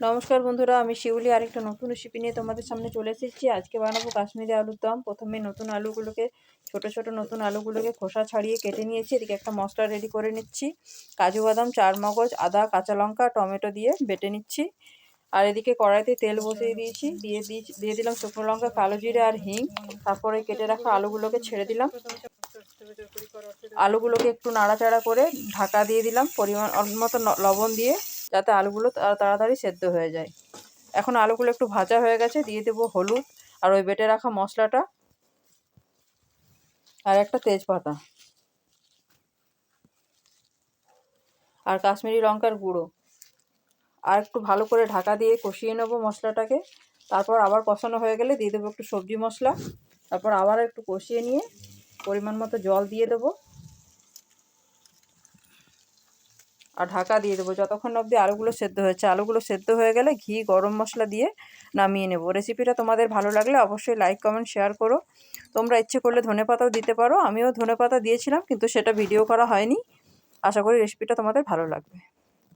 নমস্কার বন্ধুরা, আমি শিউলি। আরেকটা নতুন রেসিপি নিয়ে তোমাদের সামনে চলে এসেছি। আজকে বানাবো কাশ্মীরি আলুর দম। প্রথমে নতুন আলুগুলোকে, ছোট ছোট নতুন আলুগুলোকে খোসা ছাড়িয়ে কেটে নিয়েছি। এদিকে একটা মশলা রেডি করে নিচ্ছি। কাজু বাদাম, চার মগজ, আদা, কাঁচা লঙ্কা, টমেটো দিয়ে বেটে নিচ্ছি। আর এদিকে কড়াইতে তেল বসিয়ে দিয়েছি। দিয়ে দিয়ে দিলাম শুকনো লঙ্কা, কালো জিরে আর হিং। তারপরে কেটে রাখা আলুগুলোকে ছেড়ে দিলাম। আলুগুলোকে একটু নাড়াচাড়া করে ঢাকা দিয়ে দিলাম। পরিমাণ মতো লবণ দিয়ে যাতে আলুগুলো তাড়াতাড়ি সেদ্ধ হয়ে যায়। এখন আলুগুলো একটু ভাজা হয়ে গেছে, দিয়ে দেবো হলুদ আর ওই বেটে রাখা মশলাটা আর একটা তেজপাতা আর কাশ্মীরি লঙ্কার গুঁড়ো। আর একটু ভালো করে ঢাকা দিয়ে কষিয়ে নেব মশলাটাকে। তারপর আবার কষানো হয়ে গেলে দিয়ে দেবো একটু সবজি মশলা। তারপর আবার একটু কষিয়ে নিয়ে পরিমাণ মতো জল দিয়ে দেবো। আর ঢাকা দিয়ে দেবো। যতক্ষণ অবধি আলুগুলো সেদ্ধ হয়েছে, আলুগুলো সেদ্ধ হয়ে গেলে ঘি, গরম মশলা দিয়ে নামিয়ে নেব। রেসিপিটা তোমাদের ভালো লাগলে অবশ্যই লাইক কমেন্ট শেয়ার করো। তোমরা ইচ্ছে করলে ধনে পাতাও দিতে পারো। আমিও ধনে পাতা দিয়েছিলাম, কিন্তু সেটা ভিডিও করা হয়নি। আশা করি রেসিপিটা তোমাদের ভালো লাগবে।